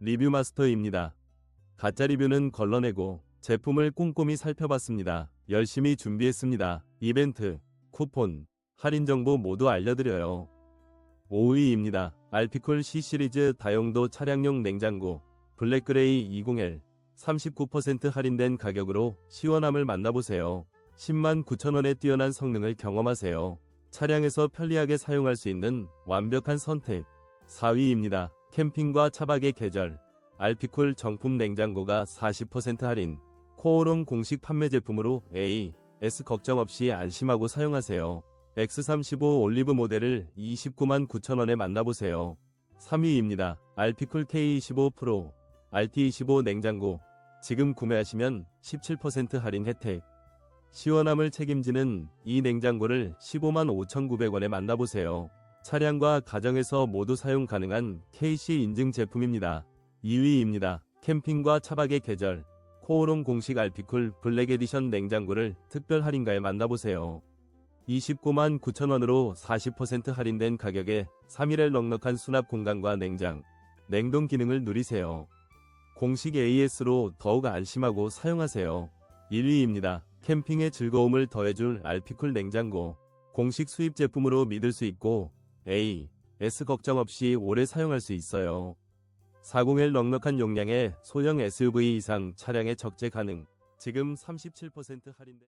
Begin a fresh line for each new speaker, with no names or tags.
리뷰 마스터입니다. 가짜 리뷰는 걸러내고 제품을 꼼꼼히 살펴봤습니다. 열심히 준비했습니다. 이벤트, 쿠폰, 할인 정보 모두 알려드려요. 5위입니다. 알피쿨 C 시리즈 다용도 차량용 냉장고 블랙그레이 20L 39% 할인된 가격으로 시원함을 만나보세요. 10만 9천원의 뛰어난 성능을 경험하세요. 차량에서 편리하게 사용할 수 있는 완벽한 선택. 4위입니다. 캠핑과 차박의 계절. 알피쿨 정품 냉장고가 40% 할인. 코오롱 공식 판매 제품으로 A, S 걱정 없이 안심하고 사용하세요. X35 올리브 모델을 29만 9천원에 만나보세요. 3위입니다. 알피쿨 K25 프로, RT25 냉장고. 지금 구매하시면 17% 할인 혜택. 시원함을 책임지는 이 냉장고를 15만 5,900원에 만나보세요. 차량과 가정에서 모두 사용 가능한 KC 인증 제품입니다. 2위입니다. 캠핑과 차박의 계절. 코오롱 공식 알피쿨 블랙 에디션 냉장고를 특별 할인가에 만나보세요. 29만 9천원으로 40% 할인된 가격에 3일의 넉넉한 수납 공간과 냉장, 냉동 기능을 누리세요. 공식 AS로 더욱 안심하고 사용하세요. 1위입니다. 캠핑의 즐거움을 더해줄 알피쿨 냉장고. 공식 수입 제품으로 믿을 수 있고 A, S 걱정 없이 오래 사용할 수 있어요. 40L 넉넉한 용량의 소형 SUV 이상 차량에 적재 가능. 지금 37% 할인된